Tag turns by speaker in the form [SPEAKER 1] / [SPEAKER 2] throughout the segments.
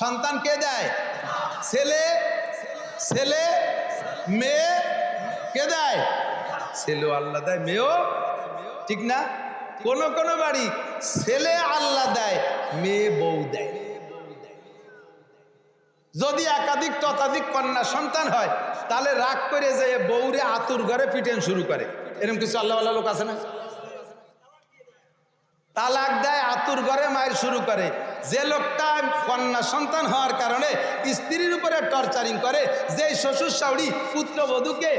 [SPEAKER 1] সন্তান কে দেয়? ছেলে ছেলে, মেয়ে কে দেয়? ছেলেও আল্লাহ দেয়, মেয়েও ঠিক না? কোন কোন বাড়ি ছেলে আল্লাহ দেয়, মেয়ে বউ দেয়। যদি একাধিক ততাধিক কন্যা সন্তান হয়, তাহলে রাগ করে যে বউরে আতুর ঘরে পিটেন শুরু করে। এরকম কিছু আল্লাহ আল্লাহ লোক আছে না? তালাক দেয়, আতুর ঘরে মায়ের শুরু করে। যে লোকটা কন্যা সন্তান হওয়ার কারণে স্ত্রীর উপরে টর্চারিং করে যে শ্বশুর শাউরি পুত্রবধূকে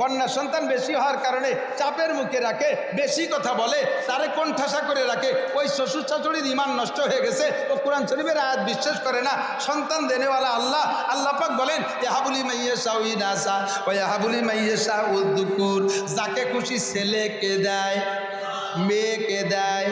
[SPEAKER 1] কন্যা সন্তান বেশি হওয়ার কারণে চাপের মুখে রাখে, বেশি কথা বলে, তারে কোণঠাসা করে রাখে, ওই শ্বশুর শাশুড়ির ইমান নষ্ট হয়ে গেছে। ও কোরআন শরীফের আয়াত বিশ্বাস করে না, সন্তান দেনেওয়ালা আল্লাহ আল্লাহ পাক বলেন, এহাবুলি মাইয়ে শাউই নাসা ও ইহাবুলি মাইয়ে শাহ উদ্দুকুর যাকে খুশি ছেলেকে দেয়, মেয়েকে দেয়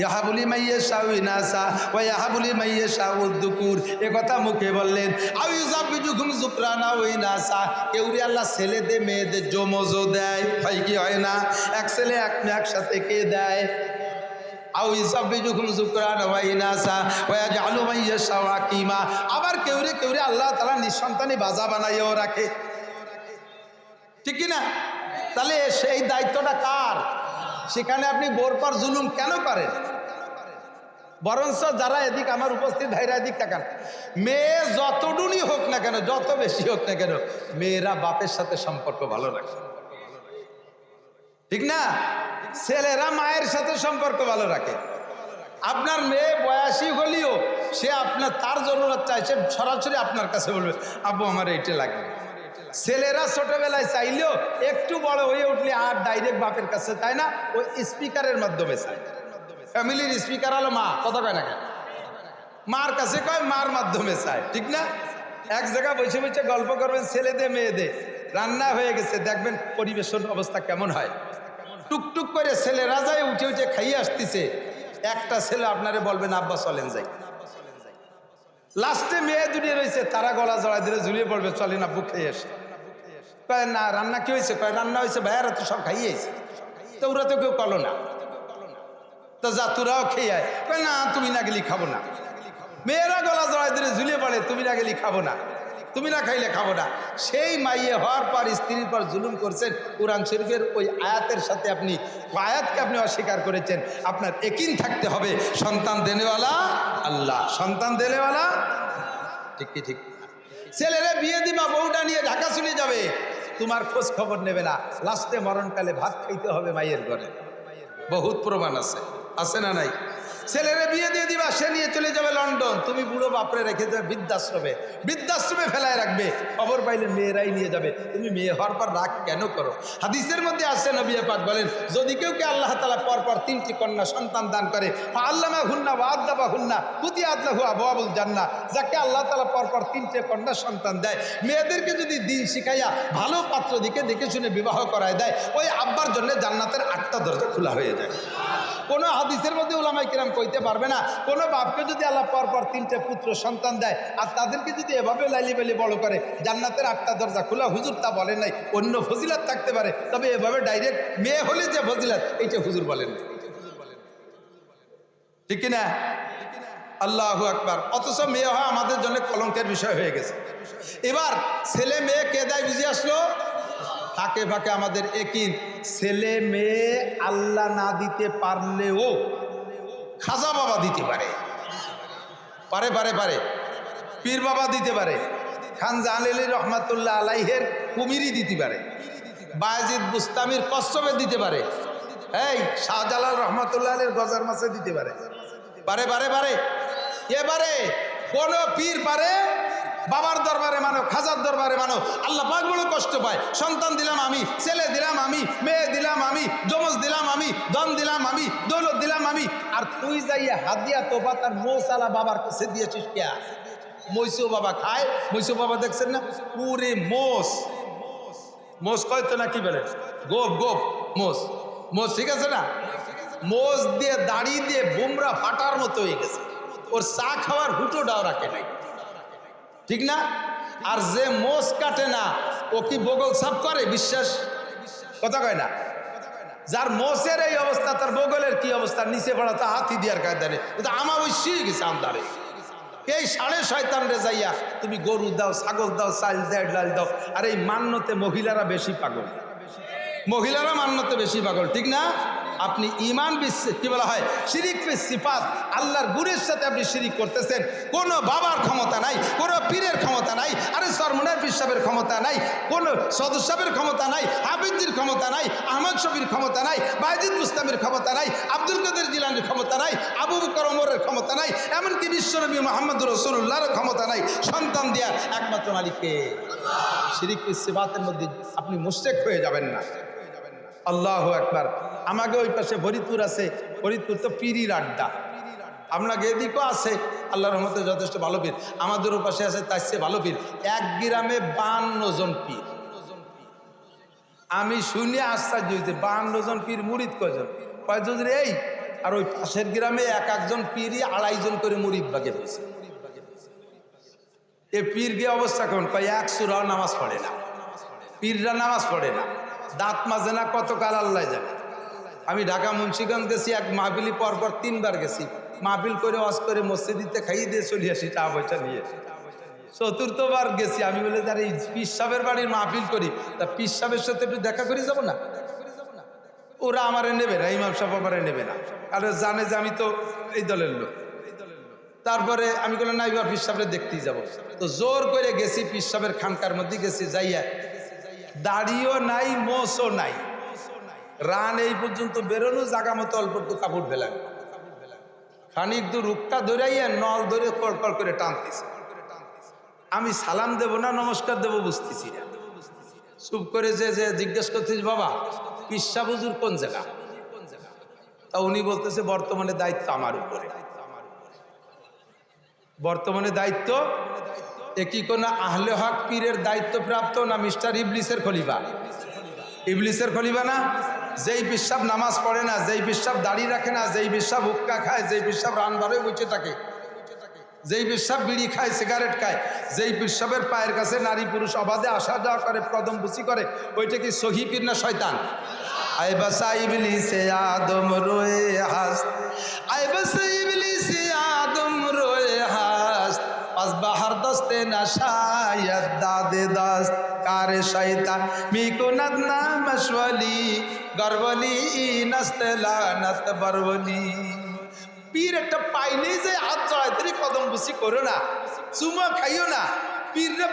[SPEAKER 1] ইয়াহাবুলি মাইয়ে শাউই নাসা ও ইয়াহাবুলি মাইয়ে শাউদ্দুকুর এ কথা মুখে বললেন আউজাবিজুকুম জুকরানা ওই নাসা কেউরি আল্লাহ ছেলেদের মেয়েদের জমজও দেয়। হয় কি হয় না? এক ছেলে, এক মেয়ে একসাথে কে দেয়? আবার কেউরে কেউরে আল্লাহ তালা নিঃসন্তানী বাজা বানাইও রাখে। ঠিক না? তাহলে সেই দায়িত্বটা কার? সেখানে আপনি বোর পর জুলুম কেন করেন? বরঞ্চ যারা এদিক আমার উপস্থিত, ভাইরা এদিক তাকান। মেয়ে যতটুনি হোক না কেন, যত বেশি হোক না কেন, মেয়েরা বাপের সাথে সম্পর্ক ভালো রাখে। ঠিক না? ছেলেরা মায়ের সাথে সম্পর্ক ভালো রাখে। আপনার মেয়ে বয়সী হলেও সে আপনার, তার জরুরত চাই, সে সরাসরি আপনার কাছে বলবে, আব্বু, আমার এইটা লাগবে ছেলেরা ছোটবেলায় চাইলেও একটু বড় হয়ে উঠলে আর ডাইরেক্ট বাপের কাছে তাই না, ওই স্পিকারের মাধ্যমে চায়। ফ্যামিলির স্পিকার হলো মা, কথা কয় না কেন? মার কাছে কয়, মার মাধ্যমে চায়, ঠিক না? এক জায়গায় বসে বসে গল্প করবেন ছেলেদের মেয়েদের রান্না হয়ে গেছে, দেখবেন পরিবেশন অবস্থা কেমন হয়। টুকটুক করে ছেলেরা যায়, উঠে উঠে খাইয়ে আসতেছে। একটা ছেলে আপনারে বলবেন, আব্বা, চলেন যাই। লাস্টে মেয়ে দুটি রয়েছে, তারা গলা জড়াই দিলে ঝুলিয়ে পড়বে চলেন আব্বু, খেয়ে আসে। কয়, না, রান্না কি হয়েছে? কয়, রান্না হয়েছে ভাইয়ারা তো সব খাইয়েছে। তো ওরা তো কেউ কলো না। তো যা, তোরাও খেয়ে আয়। কয়, না, তুমি না গেলি খাব না। মেয়েরা গলা জড়াই দিলে ঝুলিয়ে পড়ে তুমি না গেলি খাব না। তুমি না খাইলে খাব না। সেই মাইয়ে হওয়ার পর, স্ত্রীর পর জুলুম করছেন কোরআন শরীফের ওই আয়াতের সাথে আপনি আয়াতকে আপনি অস্বীকার করেছেন। আপনার একিন থাকতে হবে, সন্তান দেনেওয়ালা আল্লাহ। সন্তান দেনেওয়ালা? ঠিক কি, ঠিক। ছেলেরা বিয়ে দিবা, বউটা নিয়ে ঢাকা চলে যাবে। তোমার খোঁজ খবর নেবে না। লাস্টে মরণকালে ভাত খাইতে হবে মায়ের ঘরে। বহুত প্রমাণ আছে। আছে না নাই? ছেলেরে বিয়ে দিয়ে দিবা, সে নিয়ে চলে যাবে লন্ডন। তুমি বুড়ো বাপরে রেখে যাবে বৃদ্ধাশ্রমে। বৃদ্ধাশ্রমে ফেলায় রাখবে। খবর পাইলে মেয়েরাই নিয়ে যাবে। তুমি মেয়ে হওয়ার পর রাগ কেন করো? হাদিসের মধ্যে আসছে নবী পাক বলেন, যদি কেউ কে আল্লাহ তালা পর পর তিনটি কন্যা সন্তান দান করে আল্লামা হুন্না বা আদাবা হুন্না পুতি আদলাহু আবুল জান্না যাকে আল্লাহ তালা পর পর তিনটে কন্যা সন্তান দেয়, মেয়েদেরকে যদি দিন শিখাইয়া ভালো পাত্র দিকে দেখে শুনে বিবাহ করায় দেয়, ওই আব্বার জন্য জান্নাতের আটটা দরজা খোলা হয়ে যায়। কোনো হাদিসের মধ্যে ওলামাই কিরাম কইতে পারবে না। কোনো বাপকে যদি আল্লাহ পর পর তিনটে পুত্র সন্তান দেয়, আর তাদেরকে যদি এভাবে লাইলি বেলি বড় করে, জান্নাতের আটটা দরজা খোলা, হুজুর তা বলেন নাই, অন্য ফজিলাত থাকতে পারে, তবে এভাবে ডাইরেক্ট মেয়ে হলে যে ফজিলাত, এইটা হুজুর বলেন। ঠিক কিনা? আল্লাহ আকবার। অথচ মেয়ে হওয়া আমাদের জন্য কলঙ্কের বিষয় হয়ে গেছে। এবার ছেলে মেয়ে কে দেয় বুঝে আসলো? ফাঁকে ফাঁকে আমাদের একিন ছেলে মেয়ে আল্লাহ না দিতে পারলেও খাজা বাবা দিতে পারে। পারে পারে পারে। পীর বাবা দিতে পারে। খান জাহালি রহমাতুল্লাহ আলাইহের কুমিরই দিতে পারে। বায়াজিদ বুস্তামির কচ্ছপে দিতে পারে। এই শাহজালাল রহমাতুল্লাহ আলীর গজার মাছে দিতে পারে। পারে পারে পারে। এবারে কোনো পীর পারে বাবার দরবারে মানো, খাজার দরবারে মানো। আল্লাহ পাক বড় কষ্ট পায়। সন্তান দিলাম আমি, ছেলে দিলাম আমি, মেয়ে দিলাম আমি জমজ দিলাম আমি দম দিলাম আমি, দৌলত দিলাম আমি। আর তুই যাইয়ে হাদিয়া তোবা, তার মৌসালা বাবার কাছে দিয়েছিস কে? মৈসু বাবা খায়। মৈসু বাবা দেখছেন না? পুরে মোষ। মোষ কয় তো না কি বলে? গোপ গোপ, মোষ। মোষ ঠিক আছে না? মোষ দিয়ে দাড়ি দিয়ে বুমরা ফাটার মতো হয়ে গেছে। ওর চা খাওয়ার হুটোটাও রাখে নাই ঠিক না? আর যে মোষ কাটে না, ও কি বগল সাফ করে? বিশ্বাস? কথা কয় না? যার মোষের এই অবস্থা, তার বগলের কি অবস্থা? নিচে পড়া তা হাতি দিয়ার কায়দা নেই কিন্তু আমার ওই শিয়ে গেছে আমদারে। এই সাড়ে শয়তান রে যাইয়া তুমি গরু দাও, ছাগল দাও, চাল দাও, ডাল দাও, আর এই মান্যতে মহিলারা বেশি পাগল। মহিলারা মান্যতে বেশি পাগল, ঠিক না? আপনি ইমান বিশ্বে কি বলা হয়? শিরিক ফিস সিফাত। আল্লাহর গুরের সাথে আপনি শিরিক করতেছেন। কোনো বাবার ক্ষমতা নাই, কোনো পীরের ক্ষমতা নাই, আরে সরমনের পিসাবের ক্ষমতা নাই, কোনো সদস্যের ক্ষমতা নাই, হাফিজির ক্ষমতা নাই, আহমদ শফির ক্ষমতা নাই বাইজিদ মুস্তামের ক্ষমতা নাই, আব্দুল কাদের জিলানির ক্ষমতা নাই, আবু করমরের ক্ষমতা নাই, এমনকি বিশ্বনবী মোহাম্মদ রসুল্লাহর ক্ষমতা নাই। সন্তান দেওয়ার একমাত্র মালিককে শিরিক সিফাতের মধ্যে আপনি মুস্টেক হয়ে যাবেন না। আল্লাহ একবার আমাকে ওই পাশে ফরিদপুর আছে, ফরিদপুর তো পিরির আড্ডা। আপনাকে এদিকেও আছে, আল্লাহর রহমতে যথেষ্ট ভালো পীর। আমাদের পাশে আছে তার চেয়ে ভালো পীর। এক গ্রামে বান্ন জন পীর। আমি শুনে আশ্চর্য হয়েছে, বান্ন জন পীর মুরিদ কজন কয়জন এই, আর ওই পাশের গ্রামে এক একজন পীরই আড়াইজন করে মুরিদ বাগে হয়েছে এ পীর গিয়ে অবস্থা কেমন? কয়, এক সুরাও নামাজ পড়ে না। পীররা নামাজ পড়ে না। দাঁত মাজে না কত কাল আল্লাহ জানে। আমি ঢাকা মুন্সিগঞ্জ গেছি, এক মাহবিলি পরপর তিনবার গেছি। মাহবিল করে অস করে মসজিদিতে খাইয়ে দিয়ে চলে আসি টাকা পয়সা নিয়ে। চতুর্থবার গেছি, আমি বলে তার এই পিসাবের বাড়ির মাহফিল করি। তা পিসাবের সাথে একটু দেখা করি যাব না? ওরা আমারে নেবে না, ইমাম সাহেব আমারে নেবে না। আর জানে যে আমি তো এই দলের লোক। তারপরে আমি বললাম, না, এবার পিসাবরে দেখতেই যাব। তো জোর করে গেছি পিসাবের খানকার মধ্যে গেছি, যাইয়া দাড়িও নাই মোষও নাই। রান এই পর্যন্ত বেরোনো জাগা মতো অল্প একটু কাপড় ফেলাম খানিক দু রুখটা ধরাইয়া নল ধরে কড়কড় করে টানতেছে। আমি সালাম দেব না, নমস্কার দেব বুঝতেছি চুপ করে যে যে জিজ্ঞেস করছিস বাবা, পিসা বুজুর কোন জায়গা? তা উনি বলতেছে, বর্তমানে দায়িত্ব আমার উপরে। বর্তমানে দায়িত্ব একই কোন আহলে হক পীরের দায়িত্বপ্রাপ্ত না মিস্টার ইবলিসের খলিফা? ইবলিসের খলিফা না? যেই বিশ্বাব নামাজ পড়ে না, যেই বিশ্বাব দাড়ি রাখে না, যেই বিশ্বাব হুক্কা খায়, যেই বিশ্বাব রান বারে বসে থাকে, যেই বিশ্বাব বিড়ি খায়, সিগারেট খায়, যেই বিশ্বাবের পায়ের কাছে নারী পুরুষ অবাধে আসা যাওয়া করে, প্রদম বুসি করে, ওইটা কি সহি পীর না শয়তান? আই বাসা ইবলিসে আদম রোয়ে হাস আই বাসা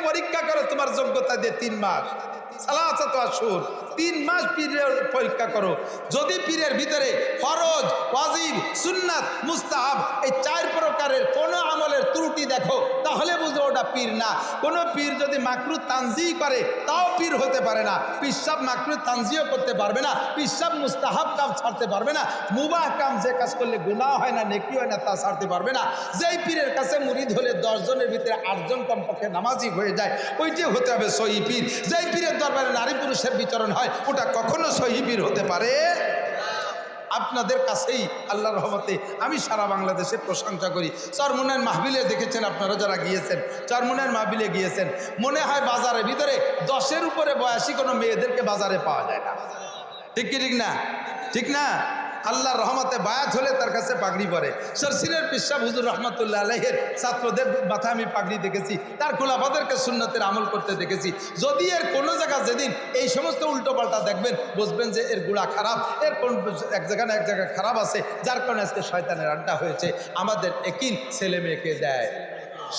[SPEAKER 1] পরীক্ষা করো, তোমার যোগ্যতা দিয়ে তিন মাস। সালাসাত আসুর তিন মাস পীরের পরীক্ষা করো। যদি পীরের ভিতরে ফরজ, ওয়াজিব, সুন্নাত, মুস্তাহাব, এই চার প্রকারের কোনো আমলের ত্রুটি দেখো, তাহলে বুঝো ওটা পীর না। কোনো পীর যদি মাকরু তানজি করে, তাও পীর হতে পারে না। পিসাব মাকরু তানজিও করতে পারবে না পিসাব মুস্তাহাব কাম ছাড়তে পারবে না, মুবাহ কাম যে কাজ করলে গুনাহ হয় না, নেকি হয় না, তা ছাড়তে পারবে না। যেই পীরের কাছে মুরিদ হলে দশজনের ভিতরে আটজন কমপক্ষে নামাজি হয়ে যায় ওইটি হতে হবে সহি পীর। যেই পীরের দরবারে নারী পুরুষের বিচরণ হয়, ওটা কখনো সহি পীর হতে পারে আপনাদের কাছেই আল্লাহর রহমতে আমি সারা বাংলাদেশে প্রশংসা করি। চরমুনের মাহবিলে দেখেছেন আপনারা যারা গিয়েছেন? চরমুনের মাহবিলে গিয়েছেন। মনে হয় বাজারের ভিতরে দশের উপরে বয়সী কোনো মেয়েদেরকে বাজারে পাওয়া যায় না। ঠিক কি ঠিক না? ঠিক না? আল্লাহর রহমতে বায়াত হলে তার কাছে পাগড়ি পরে। সরসিরের পিসা হুজুর রহমতুল্লাহ আলহের ছাত্রদের মাথায় আমি পাগড়ি দেখেছি, তার খোলাফাদেরকে সুন্নতের আমল করতে দেখেছি। যদি এর কোনো জায়গা যেদিন এই সমস্ত উল্টোপাল্টা দেখবেন, বুঝবেন যে এর গুড়া খারাপ, এর কোন এক জায়গা না এক জায়গায় খারাপ আছে, যার কারণে আজকে শয়তানের আড্ডা হয়েছে। আমাদের একিন ছেলে মেয়েকে দেয়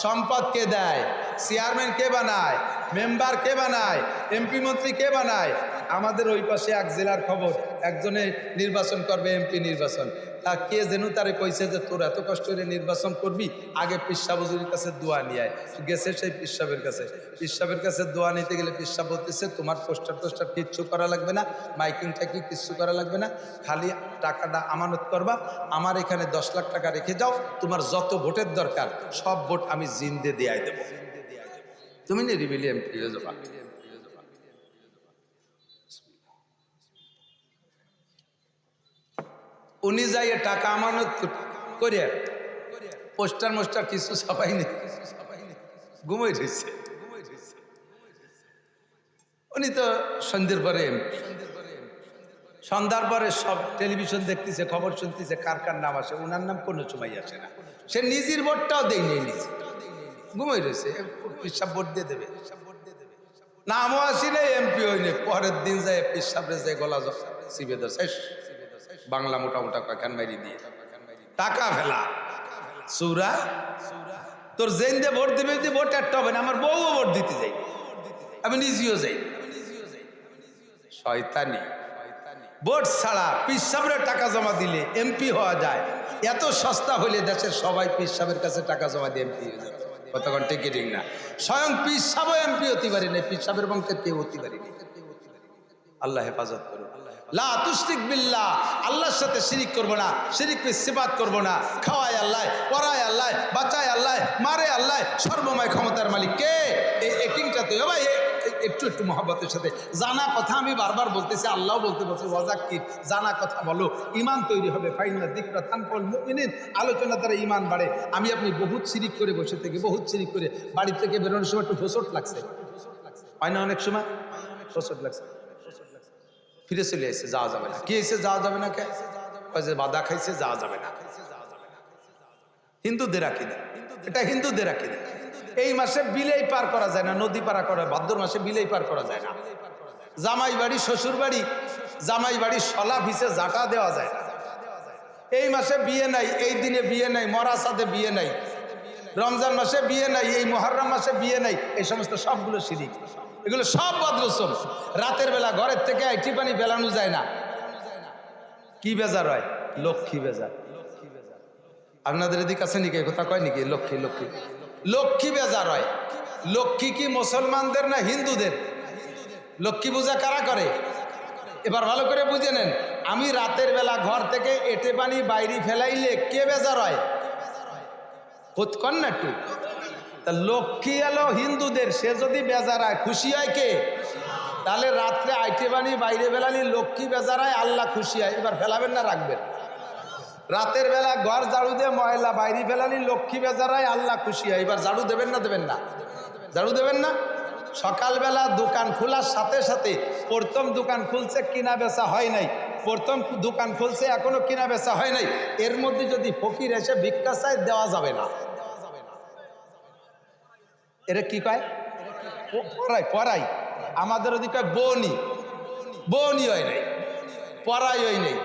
[SPEAKER 1] সম্পদকে দেয়? চেয়ারম্যান কে বানায়? মেম্বার কে বানায়? এমপি মন্ত্রী কে বানায়? আমাদের ওই পাশে এক জেলার খবর, একজনে নির্বাচন করবে এমপি নির্বাচন। তা কে যেন তারে কইছে যে তোর এত কষ্ট করে নির্বাচন করবি? আগে পিসাবুজুরির কাছে দোয়া নিয়ে আয়। গেছে সেই পিসাবের কাছে। পিসাবের কাছে দোয়া নিতে গেলে পিসা বলতেছে, তোমার পোস্টার টোস্টার কিচ্ছু করা লাগবে না, মাইকিং টাইকিং কিচ্ছু করা লাগবে না, খালি টাকাটা আমানত করবা। আমার এখানে দশ লাখ টাকা রেখে যাও, তোমার যত ভোটের দরকার, সব ভোট আমি জিন্দে দেয়াই দেবো। তুমি নিরিবিলি এমপি হয়ে যাবা উনি যাইয়ে টাকা আমানত করে, পোস্টার মোস্টার কিছু সবাই নেই। ঘুমাই রয়েছে। উনি তো সন্ধ্যের পরে সন্ধ্যার পরে সব টেলিভিশন দেখতেছে, খবর শুনতেছে, কার কার নাম আসে ওনার নাম কোনো সময় আসে না। সে নিজের ভোটটাও দেয়নি নিজে। ঘুমাই রয়েছে পিসাব ভোট দিয়ে দেবে নামও আসি নাই এমপি হইনি পরের দিন যায় পিসাবরে যে গলা সিবে শেষ বাংলা মোটা মোটা কাকান মারি দিয়ে। টাকা ফেলা, সুরা, তোর জেন দিয়ে ভোট দিবে যদি ভোট একটা হবে না, আমার বউও ভোট দিতে যাই আমি নিজেও যাই। শয়তানি, ভোট ছাড়া পিসাবের টাকা জমা দিলে এমপি হওয়া যায়। এত সস্তা হইলে দেশের সবাই পিসাবের কাছে টাকা জমা দিয়ে এমপি হয়ে যাবে। কতক্ষণ টিকিটিং না? স্বয়ং পিসাব এমপি হতে পারি না পিসাবের বংশের কেউ হতে পারিনি আল্লাহ হেফাজত করুন। লা তুস্তিক বিল্লাহ, আল্লাহর সাথে শিরিক করব না শিরিককে সেবাত করব না। খাওয়ায় আল্লাহ, পড়ায় আল্লাহ, বাঁচায় আল্লাহ, মারে আল্লাহ, সর্বময় ক্ষমতার মালিক কে? এই একিংটা তো ভাই একটু একটু মহব্বতের সাথে। জানা কথা আমি বারবার বলতেছি, আল্লাহ বলতে বলছে, ওয়াজাক্কির, জানা কথা বলো। ইমান তৈরি হবে। ফাইনা দিকরা থানফল মুমিনিন। আলোচনা দ্বারা ইমান বাড়ে। আমি আপনি বহুত সিরিক করে বসে থেকে, বহুত সিরিক করে। বাড়ি থেকে বেরোনোর সময় একটু ফোসট লাগছে। হয় না অনেক সময়? ফোসট লাগছে। ফিরে চলে এসে যাওয়া যাবে না। কি এসে যাওয়া যাবে না কে? যে বাদা খাইছে, যাওয়া যাবে না। হিন্দুদের আকিদা। এটা হিন্দুদের আকিদা। এই মাসে বিলেই পার করা যায় না, নদী পার করা, ভাদ্র মাসে বিলেই পার করা যায় না। জামাই বাড়ি শ্বশুর বাড়ি জামাই বাড়ি সলা ভিসে জাটা দেওয়া যায় না। এই মাসে বিয়ে নাই, এই দিনে বিয়ে নাই, মরা সাথে বিয়ে নাই। রমজান মাসে বিয়ে নাই, এই মহরম মাসে বিয়ে নাই, এই সমস্ত সবগুলো শিরিক এগুলো সব বদরসম রাতের বেলা ঘরের থেকে আইটি পানি ফেলানো যায় না। কি বেজার হয়? লক্ষ্মী বেজার। আপনাদের এদিকে আছে নাকি? কথা কয় নাকি? লক্ষ্মী লক্ষ্মী। লক্ষ্মী বেজার হয়। লক্ষ্মী কি মুসলমানদের না হিন্দুদের? লক্ষ্মী পূজা কারা করে? এবার ভালো করে বুঝে নেন, আমি রাতের বেলা ঘর থেকে এটে পানি বাইরে ফেলাইলে কে বেজার হয়? না একটু তা লক্ষ্মী এলো হিন্দুদের, সে যদি বেজার হয়, খুশি হয় কে? তাহলে রাত্রে আইটে বানি বাইরে ফেলালি লক্ষ্মী বেজার হয়, আল্লাহ খুশি হয়। এবার ফেলাবেন না, রাখবেন। রাতের বেলা ঘর ঝাড়ু দিয়ে ময়লা, বাইরে ফেলালি লক্ষ্মী বেজার হয় আল্লাহ খুশি হয়। এবার ঝাড়ু দেবেন না দেবেন না? ঝাড়ু দেবেন না? সকালবেলা দোকান খোলার সাথে সাথে প্রথম দোকান খুলছে, কিনা বেচা হয় নাই। প্রথম দোকান খুলছে, এখনও কিনা বেচা হয় নাই। এর মধ্যে যদি ফকির এসে ভিক্ষা চায়, দেওয়া যাবে না। এরা কি কয়? পড়াই পড়াই আমাদের ওদিকে বনি। বনি হয় নাই। পড়াই হয় নাই।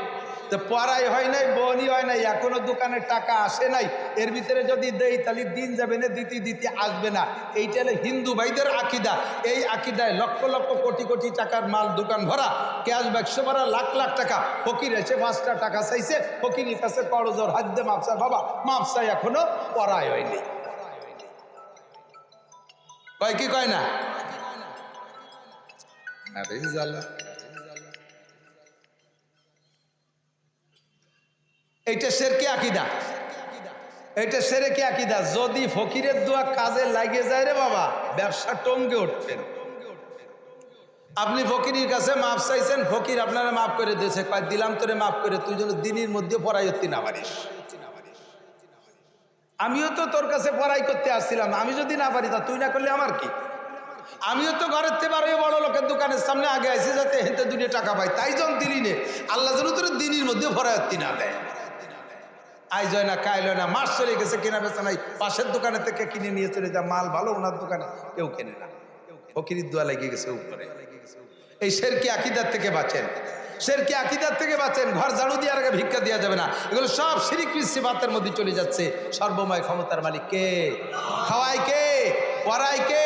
[SPEAKER 1] তো পড়াই হয় নাই বনি হয় নাই, এখনও দোকানে টাকা আসে নাই। এর ভিতরে যদি দেই, তাহলে দিন যাবে না, দিতে দিতে আসবে না। এইটা হলো হিন্দু ভাইদের আকিদা। এই আকিদায় লক্ষ লক্ষ কোটি কোটি টাকার মাল, দোকান ভরা, ক্যাশ বাক্স ভরা, লাখ লাখ টাকা। ফকির এসে পাঁচটা টাকা চাইছে, ফকিরের কাছে করজোর হাত দে মাপসা, বাবা, মাপসা এখনও পড়াই হয়নি কয় কি কয় না? আরে এইটা সেরকে আকিদা? এইটা সেরেকে আকিদা? যদি ফকিরের দোয়া কাজে লাগে যায় রে বাবা, ব্যবসা টঙ্গে উঠছেন আপনি ফকিরের কাছে মাপ চাইছেন, ফকির আপনারা মাফ করে দিয়েছে। কয়, দিলাম তোরে মাফ করে, তুই যেন দিনের মধ্যে হতে না পারিস। আমিও তো তোর কাছে পড়াই করতে আসছিলাম, আমি যদি না পারি, তা তুই না করলে আমার কি? আমিও তো ঘরের থেকে বারোই বড় লোকের দোকানের সামনে আগে আসি যাতে হেঁটে দুটো টাকা পাই। তাই যখন দিলি নে। আল্লাহ যেন তোর দিনের মধ্যে ভরায়ত্তি না দেয়। আই জয় না কাইল না, মাস চলে গেছে, কেনা বেচা নাই। পাশের দোকানে থেকে কিনে নিয়ে চলে যা, মাল ভালো, ওনার দোকানে। কেউ কেনে না। ফকিরির দোয়া লেগে গেছে উপরে। এই শেরকি আকিদার থেকে বাঁচেন। শেরকি আকিদার থেকে বাঁচেন। ঘর ঝাড়ু দিয়ে আগে ভিক্ষা দেওয়া যাবে না। এগুলো সব সিরিক বাতের মধ্যে চলে যাচ্ছে। সর্বময় ক্ষমতার মালিক কে? খাওয়ায় কে? পড়ায় কে?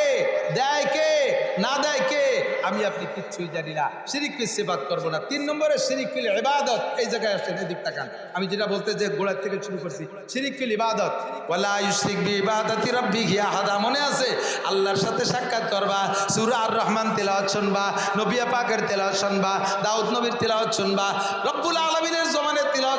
[SPEAKER 1] দেয় কে? না দেয় কে? আমি আপনি কিচ্ছুই জানি না। শিরিক সেবাদ করব না। তিন নম্বরে ফিল ইবাদত। এই জায়গায় আসছেন এদিক তাকান। আমি যেটা বলতে যে গোড়ার থেকে শুরু করছি শিরিক ফিল ইবাদত মনে আছে? আল্লাহর সাথে সাক্ষাৎ করবা, সুর আর রহমান তেলাওয়াত শুনবা নবিয়া পাকের তেলাওয়াত শুনবা, দাউদ নবীর তেলাওয়াত শুনবা। রব্বুল আলামিনের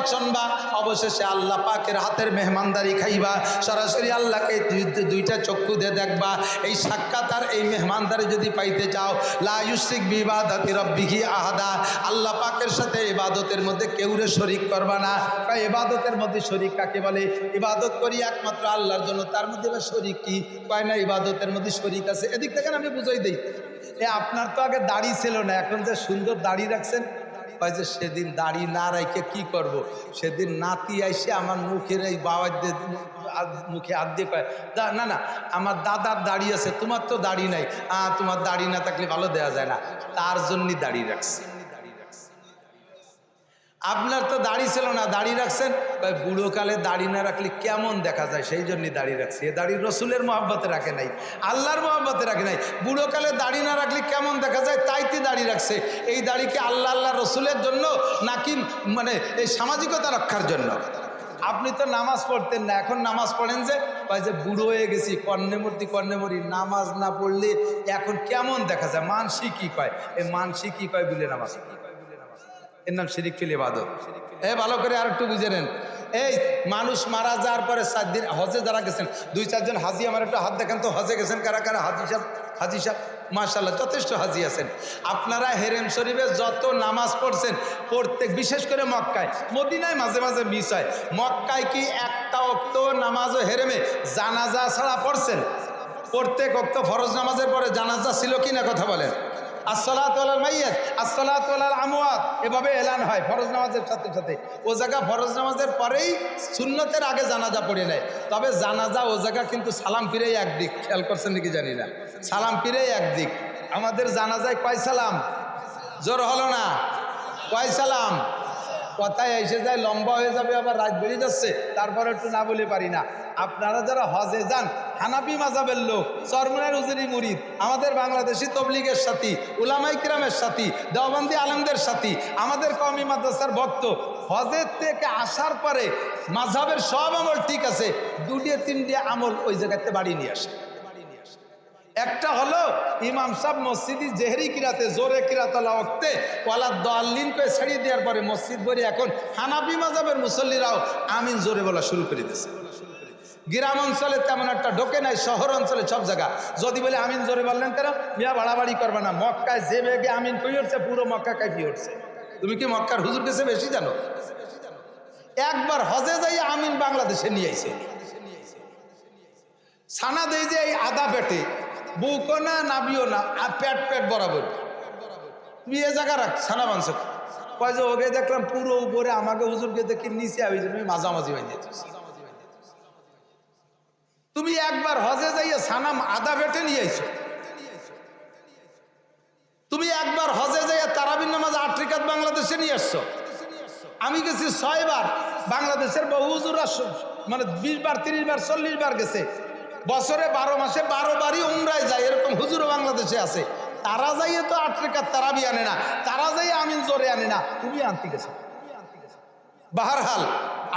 [SPEAKER 1] শুনবা অবশেষে আল্লাহ পাকের হাতের মেহমানদারি খাইবা। সরাসরি আল্লাহকে দুই- দুইটা চক্ষু দিয়ে দেখবা। এই সাক্ষাৎ আর এই মেহমানদারি যদি পাইতে চাও, লা ইউশরিক বি ইবাদাতি রাব্বিহি আহাদা। আল্লাহ পাকের সাথে ইবাদতের মধ্যে কেউরে শরিক করবা না। কয় ইবাদতের মধ্যে শরিক কাকে বলে? ইবাদত করি একমাত্র আল্লাহর জন্য। তার মধ্যে এবার শরিক কি? কয় না, ইবাদতের মধ্যে শরিক আছে। এদিক থেকে আমি বুঝাই দিই। এ, আপনার তো আগে দাড়ি ছিল না, এখন যে সুন্দর দাড়ি রাখছেন কয় যে সেদিন দাড়ি না রাখে কি করব। সেদিন নাতি আইসে আমার মুখের এই বাবার মুখে হাত দিয়ে না না, আমার দাদার দাড়ি আছে, তোমার তো দাড়ি নাই তোমার দাড়ি না থাকলে ভালো দেওয়া যায় না। তার জন্যই দাড়ি রাখছে। আপনার তো দাড়ি ছিল না, দাড়ি রাখছেন? বুড়োকালে দাড়ি না রাখলে কেমন দেখা যায়? সেই জন্যই দাড়ি রাখছে। এ দাড়ি রসুলের মহাব্বতে রাখে নাই, আল্লাহর মহাব্বতে রাখে নাই। বুড়োকালে দাড়ি না রাখলে কেমন দেখা যায়? দাড়ি রাখছে। এই দাড়িকে আল্লাহ আল্লাহ রসুলের জন্য নাকি মানে এই সামাজিকতা রক্ষার জন্য? আপনি তো নামাজ পড়তেন না, এখন নামাজ পড়েন যে যে বুড়ো হয়ে গেছি কর্ণেমূর্তি কর্ণেমরি নামাজ না পড়লে এখন কেমন দেখা যায়? মানসি কি কয়? এই মানসি কি কয় বলে নামাজ? এর নাম শিরিক ফিল ইবাদত। এ ভালো করে আর একটু বুঝে নেন। এই মানুষ মারা যাওয়ার পরে সাত দিন হজে যারা গেছেন, দুই চারজন হাজি, আমার একটু হাত দেখেন তো, হজে গেছেন কারা কারা? হাজি সাহেব হাজি সাহেব। মাশাল্লাহ যথেষ্ট হাজি আছেন। আপনারা হেরেম শরীফে যত নামাজ পড়ছেন, প্রত্যেক, বিশেষ করে মক্কায়, মদিনায় মাঝে মাঝে মিস হয়। মক্কায় কি একটা অক্ত ও হেরেমে জানাজা ছাড়া পড়ছেন? প্রত্যেক অক্ত ফরজ নামাজের পরে জানাজা ছিল কি না, কথা বলেন। আসসালাতাল মাইয়াত আসসালাতাল আমওয়াত। এভাবে এলান হয় ফরজ নামাজের সাথে সাথে। ও জায়গা ফরজ নামাজের পরেই সুন্নতের আগে জানাজা পড়ে নেয়। তবে জানাজা, ও জায়গা কিন্তু সালাম ফিরেই একদিক খেয়াল করছেন নাকি জানি না? সালাম ফিরেই একদিক আমাদের জানাজায় কয় সালাম? জোর হলো না? কয় সালাম? কথায় এসে যায়, লম্বা হয়ে যাবে, আবার রাত বেরিয়ে যাচ্ছে। তারপরে একটু না বলে পারি না। আপনারা যারা হজে যান হানাপি মাজাবের লোক চরমুনার উজুরি মুরিদ, আমাদের বাংলাদেশি তবলিগের সাথী উলামাই কিরামের সাথী, দেওবন্দি আলমদের সাথী, আমাদের কমি মাদ্রাসার ভক্ত, হজের থেকে আসার পরে মাঝাবের সব আমল ঠিক আছে, দুটিয়ে তিনটে আমল ওই জায়গাতে বাড়ি নিয়ে আসে। একটা হলো ইমাম সাহেব মসজিদি জেহরি কিরাতে, জোরে কিরাতলা অক্তে ওয়ালা দলিন করে ছেড়ে দেওয়ার পরে মসজিদ ভরে এখন হানাবি মাজাবের মুসল্লিরাও আমিন জোরে বলা শুরু করে দিয়েছে। গ্রাম অঞ্চলে তেমন একটা ঢোকে নাই, শহর অঞ্চলে সব জায়গা। যদি বলে আমিন জোরে বললেন কেন? মিয়া বাড়াবাড়ি করবে না, মক্কায় যে বেগে আমিন কই উঠছে, পুরো মক্কা কাঁপি উঠছে। তুমি কি মক্কার হুজুর কাছে বেশি জানো? একবার হজে যাই আমিন বাংলাদেশে নিয়ে আইছে। ছানা দেই যে এই আদা পেটে, বুকও না নাবিও না, আর পেট পেট বরাবর। তুমি এ জায়গা রাখ, ছানা মাংস কয় যে ওকে দেখলাম পুরো উপরে আমাকে হুজুরকে দেখি নিচে আমি মাঝামাঝি হয়ে যেতেছ তুমি একবার হজে যাইয়া সানাম আদা বেটে নিয়ে আইছো। তুমি একবার হজে যাইয়া তারাবিন নামাজ আট্রিকাত বাংলাদেশে নিয়ে আসছো। আমি গেছি ছয়বার। বাংলাদেশের বহু হুজুরা মানে বিশ বার, তিরিশ বার, চল্লিশ বার গেছে। বছরে বারো মাসে বারো বারই উমরায় যায়, এরকম হুজুরও বাংলাদেশে আছে। তারা যাইয়ে তো আট্রিকাত তারাবি আনে না। তারা যাইয়ে আমিন জোরে আনে না। তুমি আনতে গেছো। বাহারহাল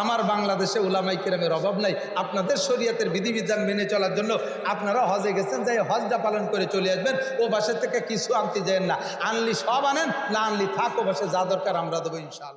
[SPEAKER 1] আমার বাংলাদেশে ওলামাই কেরামের অভাব নাই। আপনাদের শরীয়তের বিধিবিধান মেনে চলার জন্য আপনারা হজে গেছেন, যাই হজটা পালন করে চলে আসবেন। ও বাসা থেকে কিছু আনতে যায় না। আনলি সব আনেন, না আনলি থাক, ও বাসে যা দরকার আমরা দেবো ইনশাল